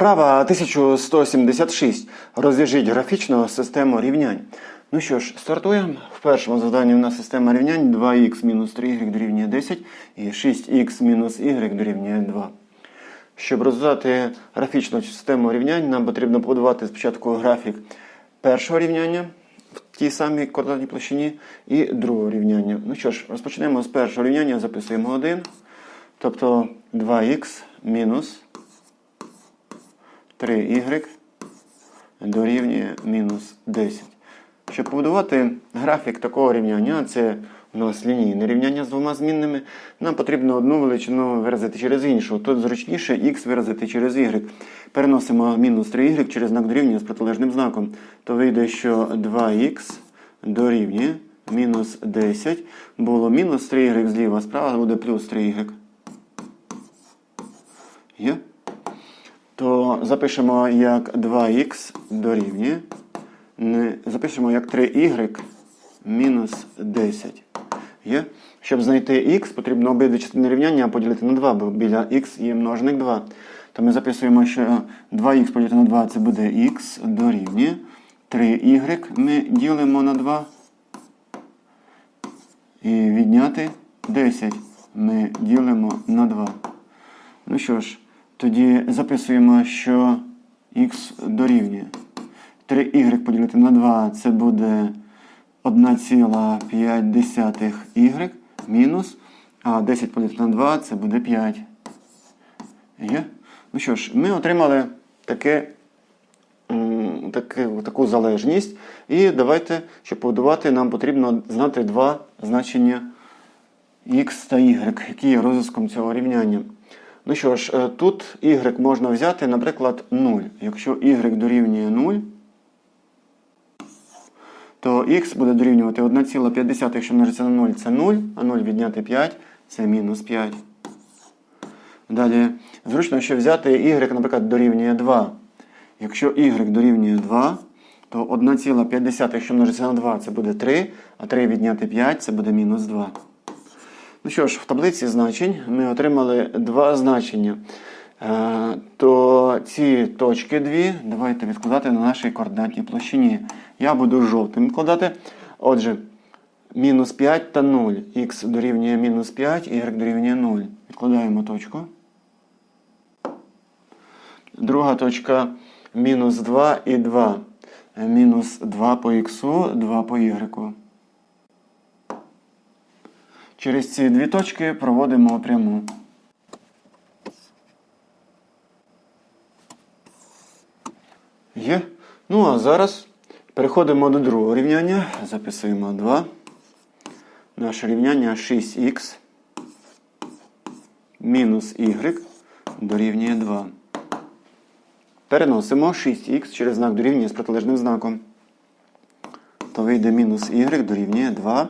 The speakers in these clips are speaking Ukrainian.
Вправа 1176. Розв'яжіть графічну систему рівнянь. Ну що ж, стартуємо. В першому завданні у нас система рівнянь 2х мінус 3y дорівнює 10 і 6х мінус y дорівнює 2. Щоб розв'язати графічну систему рівнянь, нам потрібно побудувати спочатку графік першого рівняння в тій самій координатній площині і другого рівняння. Ну що ж, розпочнемо з першого рівняння, записуємо 1. Тобто 2х мінус 3y дорівнює мінус 10. Щоб побудувати графік такого рівняння, це у нас лінійне рівняння з двома змінними, нам потрібно одну величину виразити через іншу. Тут зручніше х виразити через y. Переносимо мінус 3y через знак дорівнює з протилежним знаком. То вийде, що 2х дорівнює мінус 10. Було мінус 3y зліва, справа буде плюс 3y. Є? То запишемо як 2х дорівнює. Запишемо як 3y мінус 10. Є? Щоб знайти х, потрібно обидві частини рівняння поділити на 2, бо біля х є множник 2. То ми записуємо, що 2х поділити на 2 це буде х дорівнює. 3y ми ділимо на 2. І відняти 10 ми ділимо на 2. Ну що ж, тоді записуємо, що х дорівнює. 3y поділити на 2 це буде 1,5y мінус. А 10 поділити на 2 це буде 5. Є? Ну що ж, ми отримали таке, таке, таку залежність. І давайте, щоб побудувати, нам потрібно знати два значення x та y, які є розв'язком цього рівняння. Ну що ж, е, тут y можна взяти, наприклад, 0. Якщо y дорівнює 0, то х буде дорівнювати 1,5, якщо множиться на 0, це 0, а 0 відняти 5 це мінус 5. Далі, зручно, що взяти y, наприклад, дорівнює 2. Якщо y дорівнює 2, то 1,5, якщо множиться на 2, це буде 3, а 3 відняти 5 це буде мінус 2. Ну що ж, в таблиці значень ми отримали два значення. Е, то ці точки дві давайте відкладати на нашій координатній площині. Я буду жовтим відкладати. Отже, мінус 5 та 0. Х дорівнює мінус 5, y дорівнює 0. Відкладаємо точку. Друга точка мінус 2 і 2. Е, Мінус 2 по х, 2 по y. Через ці дві точки проводимо пряму. Є. Ну а зараз переходимо до другого рівняння. Записуємо 2. Наше рівняння 6х мінус y дорівнює 2. Переносимо 6х через знак дорівнює з протилежним знаком. То вийде мінус y дорівнює 2.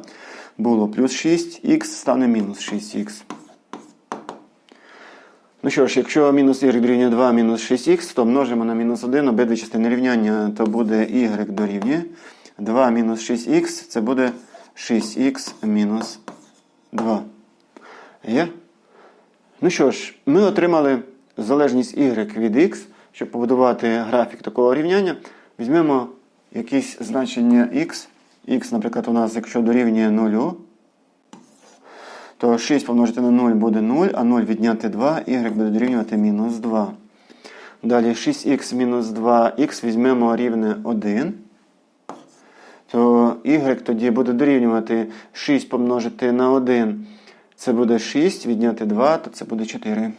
Було плюс 6х стане мінус 6х. Ну що ж, якщо мінус y дорівнює 2 мінус 6х, то множимо на мінус 1 обидві частини рівняння, то буде y дорівнює 2 мінус 6х, це буде 6х мінус 2. Є? Ну що ж, ми отримали залежність y від x. Щоб побудувати графік такого рівняння, візьмемо якісь значення x. Х, наприклад, у нас, якщо дорівнює 0, то 6 помножити на 0 буде 0, а 0 відняти 2, y буде дорівнювати мінус 2. Далі 6х мінус 2х візьмемо рівне 1. То y тоді буде дорівнювати 6 помножити на 1. Це буде 6, відняти 2, то це буде 4.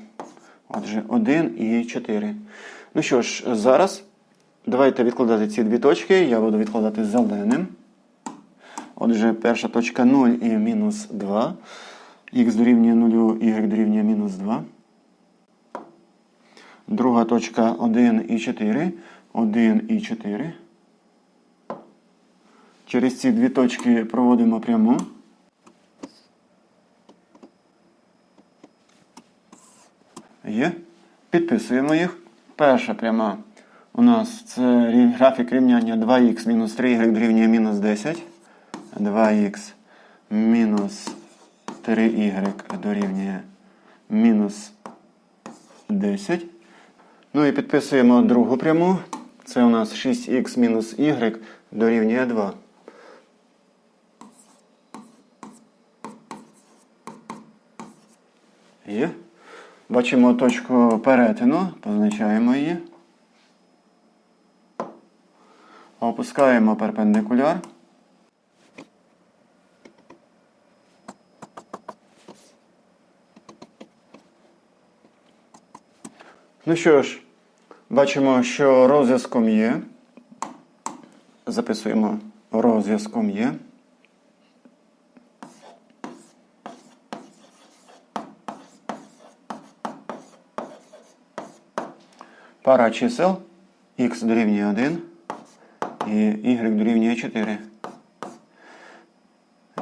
Отже, 1 і 4. Ну що ж, зараз давайте відкладати ці дві точки. Я буду відкладати зеленим. Отже, перша точка 0 і мінус 2. Х дорівнює 0, y дорівнює мінус 2. Друга точка 1 і 4. 1 і 4. Через ці дві точки проводимо пряму. Є. Підписуємо їх. Перша пряма у нас це графік рівняння 2х мінус 3y дорівнює мінус 10. 2х мінус 3y дорівнює мінус 10. Ну і підписуємо другу пряму. Це у нас 6х мінус y дорівнює 2. Є. Бачимо точку перетину, позначаємо її. Опускаємо перпендикуляр. Ну що ж, бачимо, що розв'язком є. Записуємо розв'язком є. Пара чисел х дорівнює 1 і y дорівнює 4.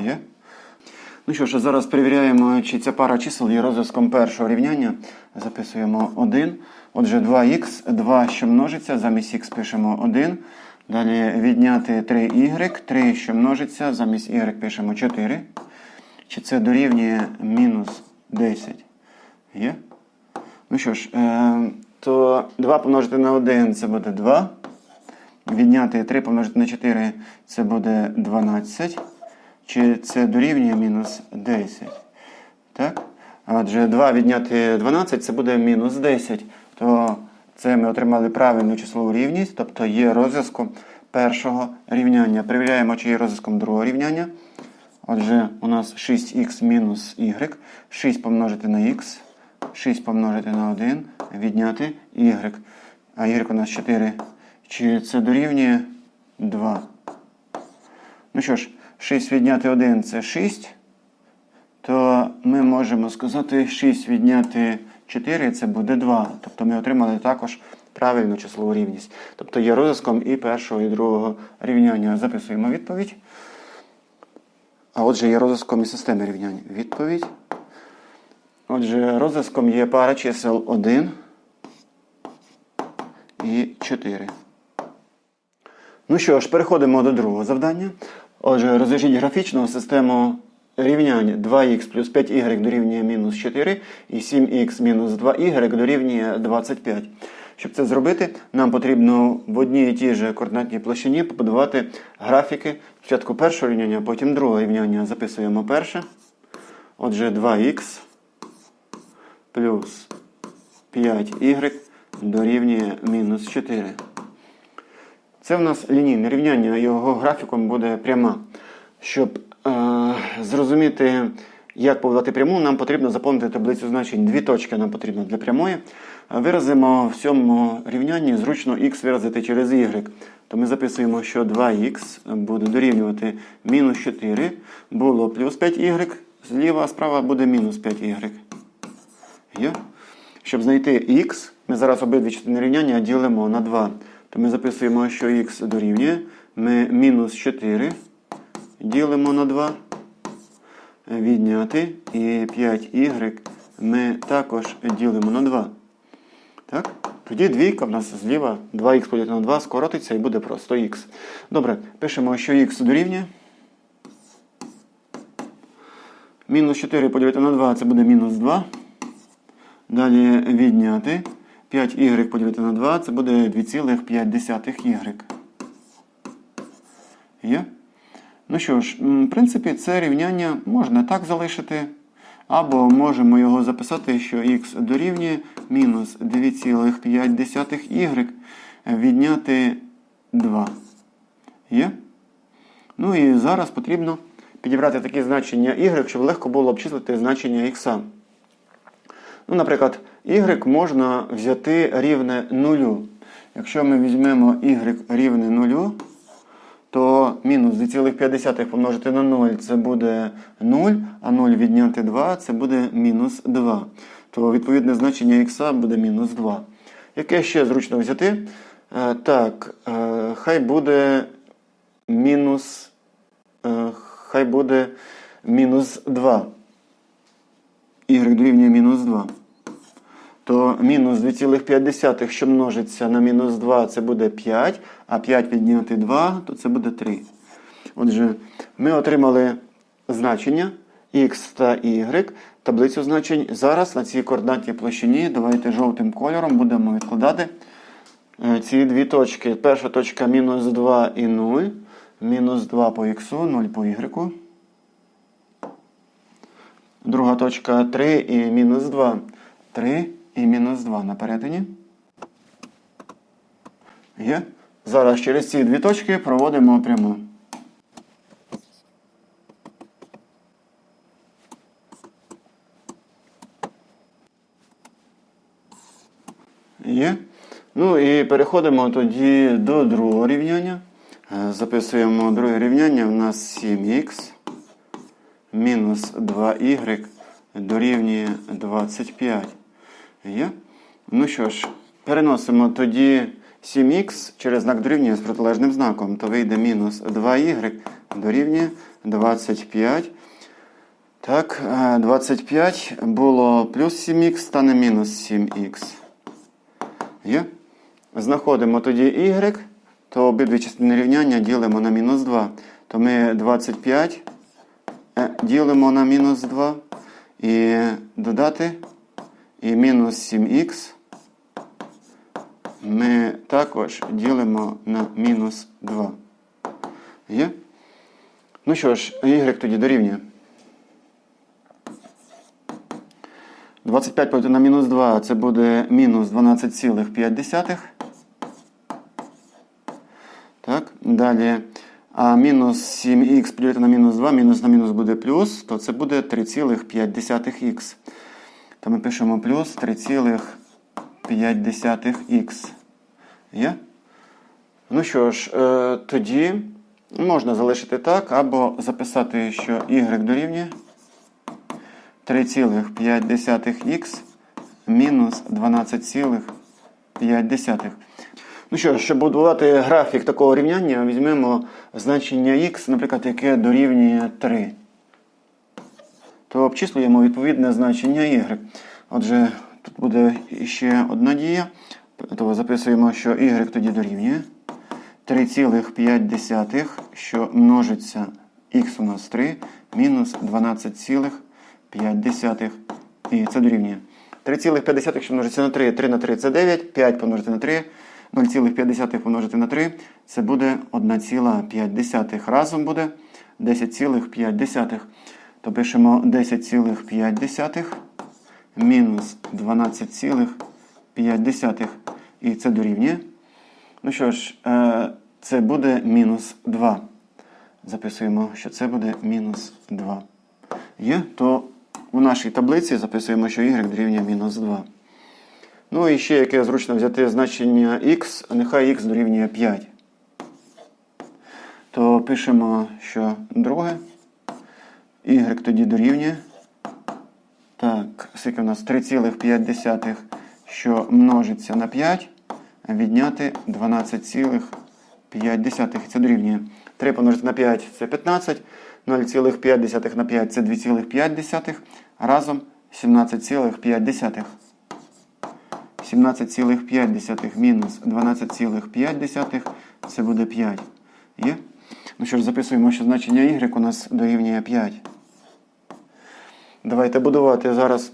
Є? Ну що ж, зараз перевіряємо, чи ця пара чисел є розв'язком першого рівняння. Записуємо 1. Отже, 2х, 2, що множиться, замість х пишемо 1. Далі відняти 3y, 3, що множиться, замість y пишемо 4. Чи це дорівнює мінус 10? Є? Ну що ж, е, то 2 помножити на 1 це буде 2. Відняти 3 помножити на 4 це буде 12. Чи це дорівнює мінус 10? Так? Адже 2 відняти 12 це буде мінус 10. То це ми отримали правильну числову рівність, тобто є розв'язком першого рівняння. Перевіряємо, чи є розв'язком другого рівняння. Отже, у нас 6х мінус y. 6 помножити на х. 6 помножити на 1, відняти y. А y у нас 4. Чи це дорівнює 2? Ну що ж, 6 відняти 1 це 6. То ми можемо сказати, 6 відняти 4 це буде 2. Тобто ми отримали також правильну числову рівність. Тобто є розв'язком і першого, і другого рівняння. Записуємо відповідь. А отже, є розв'язком і системи рівнянь. Відповідь. Отже, розв'язком є пара чисел 1 і 4. Ну що ж, переходимо до другого завдання. Отже, розв'яжіть графічну систему рівнянь 2х плюс 5y дорівнює мінус 4 і 7х мінус 2y дорівнює 25. Щоб це зробити, нам потрібно в одній і тій же координатній площині побудувати графіки спочатку першого рівняння, потім другого рівняння. Записуємо перше. Отже, 2х плюс 5y дорівнює мінус 4. Це в нас лінійне рівняння, його графіком буде пряма. Щоб е, зрозуміти, як побудувати пряму, нам потрібно заповнити таблицю значень. Дві точки нам потрібно для прямої. Виразимо в цьому рівнянні зручно х виразити через y. То ми записуємо, що 2х буде дорівнювати мінус 4, було плюс 5y, зліва, справа буде мінус 5y. Є? Щоб знайти х, ми зараз обидві частини рівняння ділимо на 2. То ми записуємо, що х дорівнює. Ми мінус 4 ділимо на 2. Відняти. І 5y ми також ділимо на 2. Так? Тоді двійка в нас зліва 2х поділити на 2 скоротиться і буде просто х. Добре, пишемо, що х дорівнює. Мінус 4 поділити на 2 це буде мінус 2. Далі відняти. 5y поділити на 2 це буде 2,5y. Є? Ну що ж, в принципі, це рівняння можна так залишити. Або можемо його записати, що х дорівнює мінус 2,5y відняти 2. Є? Ну і зараз потрібно підібрати такі значення y, щоб легко було обчислити значення х. Ну, Наприклад, y можна взяти рівне 0. Якщо ми візьмемо y рівне 0, то мінус 2,5 помножити на 0 це буде 0, а 0 відняти 2 це буде мінус 2. То відповідне значення х буде мінус 2. Яке ще зручно взяти? Е, Так, е, хай буде мінус, е, хай буде мінус 2. Y дорівнює мінус 2. То мінус 2,5, що множиться на мінус 2, це буде 5, а 5 відняти 2, то це буде 3. Отже, ми отримали значення x та y. таблицю значень. Зараз на цій координатній площині давайте жовтим кольором будемо відкладати е, ці дві точки. Перша точка мінус 2 і 0. Мінус 2 по х, 0 по y. Друга точка 3 і мінус 2. 3 і мінус 2 на перетині. Є. Зараз через ці дві точки проводимо пряму. Є. Ну і переходимо тоді до другого рівняння. Е, Записуємо друге рівняння. У нас 7х мінус 2y дорівнює 25. Є? Ну що ж, переносимо тоді 7х через знак дорівнює з протилежним знаком. То вийде мінус 2y дорівнює 25. Так, е, 25 було плюс 7х, стане мінус 7х. Є? Знаходимо тоді y, то обидві частини рівняння ділимо на мінус 2. То ми 25 е, ділимо на мінус 2 і додати і мінус 7х ми також ділимо на мінус 2. Є? Ну що ж, y тоді дорівнює. 25 поділити на мінус 2 це буде мінус 12,5. Так, далі. А мінус 7х поділити на мінус 2, мінус на мінус буде плюс, то це буде 3,5х. То ми пишемо плюс 3,5х. Є? Ну що ж, е, тоді можна залишити так, або записати, що y дорівнює 3,5х мінус 12,5. Ну що, щоб будувати графік такого рівняння, візьмемо значення х, наприклад, яке дорівнює 3. То обчислюємо відповідне значення y. Отже, тут буде ще одна дія. То записуємо, що y тоді дорівнює 3,5, що множиться х у нас 3, мінус 12,5. І це дорівнює. 3,5, якщо множиться на 3, 3 на 3 це 9, 5 помножити на 3, 0,5 помножити на 3, це буде 1,5. Разом буде 10,5. То пишемо 10,5 мінус 12,5. І це дорівнює. Ну що ж, е, це буде мінус 2. Записуємо, що це буде мінус 2. Є, то у нашій таблиці записуємо, що y дорівнює мінус 2. Ну і ще яке зручно взяти значення x, нехай x дорівнює 5. То пишемо, що друге. Y тоді дорівнює. Так, скільки у нас 3,5, що множиться на 5, відняти 12,5. Це дорівнює. 3 помножити на 5 це 15. 0,5 на 5 це 2,5. Разом 17,5. 17,5 мінус 12,5 це буде 5. Є? Ну що ж, записуємо, що значення y у нас дорівнює 5. Давайте будувати зараз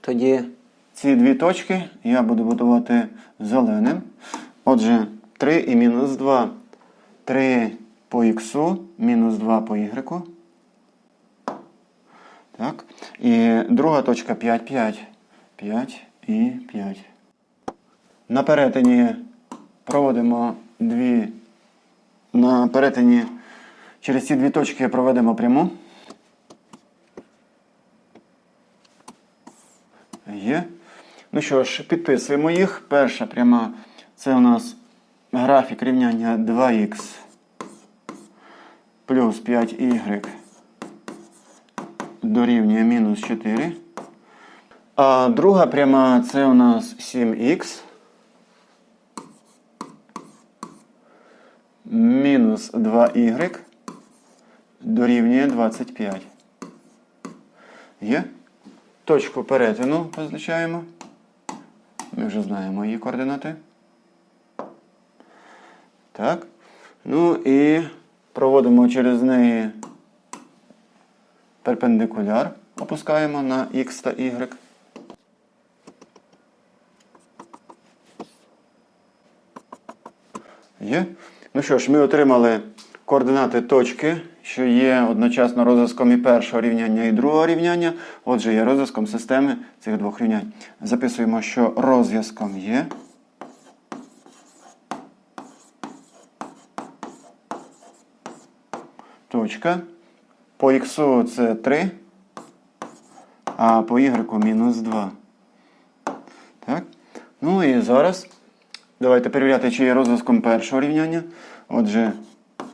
тоді ці дві точки. Я буду будувати зеленим. Отже, 3 і мінус 2. 3 по х, мінус 2 по y. Так. І друга точка 5, 5. 5 і 5. На перетині проводимо дві. На перетині через ці дві точки проведемо пряму. Є. Ну що ж, підписуємо їх. Перша пряма це у нас графік рівняння 2х плюс 5y дорівнює мінус 4. А друга пряма це у нас 7х мінус 2y дорівнює 25. Є? Точку перетину позначаємо. Ми вже знаємо її координати. Так. Ну і проводимо через неї перпендикуляр. опускаємо на x та y. Є. Ну що ж, ми отримали координати точки, що є одночасно розв'язком і першого рівняння, і другого рівняння. Отже, є розв'язком системи цих двох рівнянь. Записуємо, що розв'язком є. Точка. По х це 3, а по y мінус 2. Так. Ну і зараз давайте перевіряти, чи є розв'язком першого рівняння. Отже,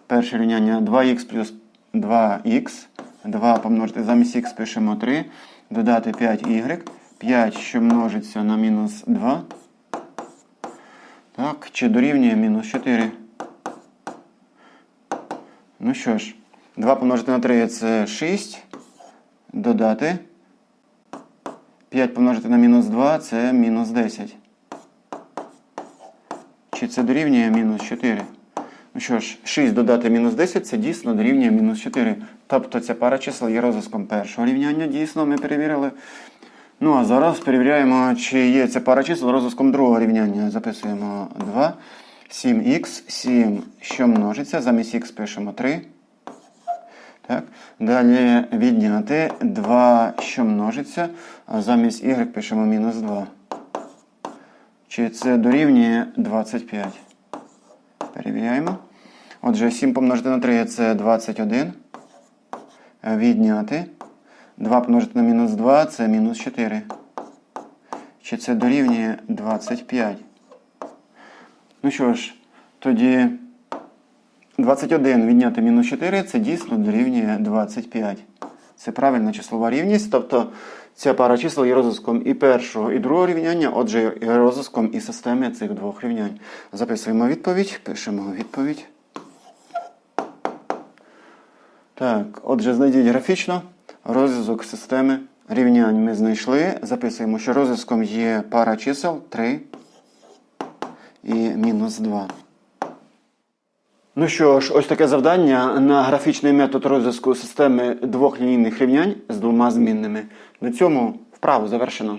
перше рівняння 2х плюс 2х. 2 помножити замість х пишемо 3. Додати 5y. 5, що множиться на мінус 2. Так, чи дорівнює мінус 4. Ну що ж, 2 помножити на 3 це 6. Додати. 5 помножити на мінус 2 це мінус 10. Чи це дорівнює мінус 4? Ну що ж, 6 додати мінус 10 це дійсно дорівнює мінус 4. Тобто ця пара чисел є розв'язком першого рівняння, дійсно, ми перевірили. Ну а зараз перевіряємо, чи є ця пара чисел розв'язком другого рівняння. Записуємо 2. 7х, 7, що множиться, замість х пишемо 3. Так. Далі відняти 2, що множиться, а замість y пишемо мінус 2. Чи це дорівнює 25? Перевіряємо. Отже, 7 помножити на 3 це 21. Відняти. 2 помножити на мінус 2 це мінус 4. Чи це дорівнює 25? Ну що ж, тоді 21 відняти мінус 4 це дійсно дорівнює 25. Це правильна числова рівність. Тобто ця пара чисел є розв'язком і першого, і другого рівняння, отже, є розв'язком і системи цих двох рівнянь. Записуємо відповідь, пишемо відповідь. Так, отже, знайдіть графічно розв'язок системи рівнянь ми знайшли. Записуємо, що розв'язком є пара чисел 3 і мінус 2. Ну що ж, ось таке завдання на графічний метод розв'язку системи двох лінійних рівнянь з двома змінними. На цьому вправу завершено.